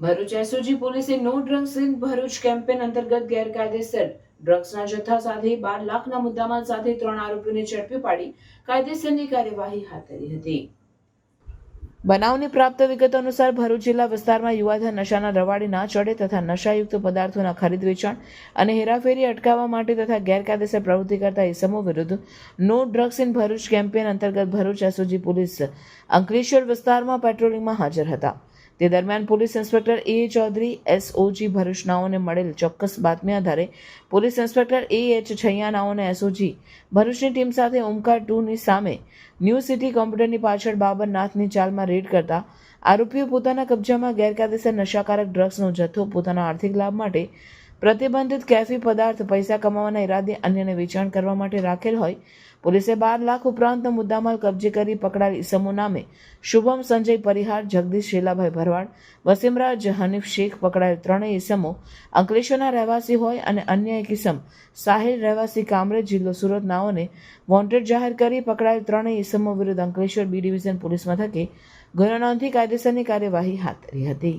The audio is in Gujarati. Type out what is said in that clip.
ભરૂચ એસઓજી પોલીસે no drugs in Bharuch campaign અંતર્ગત ગેરકાયદેસર ડ્રગ્સના જથ્થા સાથે બાર લાખના મુદ્દામાલ સાથે ત્રણ આરોપીઓને ઝડપી પાડી કાયદેસરની કાર્યવાહી હાથ ધરી હતી. બનાવની પ્રાપ્ત વિગતો અનુસાર ભરૂચ જિલ્લા વિસ્તારમાં યુવાધા નશાના રવાડી ના ચડે તથા નશાયુક્ત પદાર્થોના ખરીદ વેચાણ અને હેરાફેરી અટકાવવા માટે તથા ગેરકાયદેસર પ્રવૃત્તિ કરતા ઇસમો વિરુદ્ધ no drugs in Bharuch campaign અંતર્ગત ભરૂચ એસઓજી પોલીસ અંકલેશ્વર વિસ્તારમાં પેટ્રોલિંગમાં હાજર હતા. તે દરમિયાન police inspector A Chaudhari SOG ભરૂચનાઓને મળેલ ચોક્કસ બાતમી આધારે પોલીસ ઇન્સ્પેક્ટર એ એચ છૈયાનાઓને એસઓજી ભરૂચની ટીમ સાથે ઓમકાર ટુની સામે ન્યૂ સિટી કોમ્પ્યુટરની પાછળ બાબરનાથની ચાલમાં રેડ કરતા આરોપીઓ પોતાના કબજામાં ગેરકાયદેસર નશાકારક ડ્રગ્સનો જથ્થો પોતાના આર્થિક લાભ માટે પ્રતિબંધિત કેફી પદાર્થ પૈસા કમાવાના ઈરાદે અન્યને વેચાણ કરવા માટે રાખેલ હોય, પોલીસે બાર લાખ ઉપરાંતનો મુદ્દામાલ કબજે કરી પકડાયેલ ઇસમો નામે શુભમ સંજય પરિહાર, જગદીશ શેલાભાઈ ભરવાડ, વસીમરાજ હનીફ શેખ પકડાયેલ ત્રણેય ઇસમો અંકલેશ્વરના રહેવાસી હોય અને અન્ય એક ઇસમ સાહિલ રહેવાસી કામરેજ જિલ્લો સુરત નાઓને વોન્ટેડ જાહેર કરી પકડાયેલ ત્રણેય ઇસમો વિરુદ્ધ અંકલેશ્વર બી ડિવિઝન પોલીસ મથકે ગુનો નોંધી કાયદેસરની કાર્યવાહી હાથ ધરી હતી.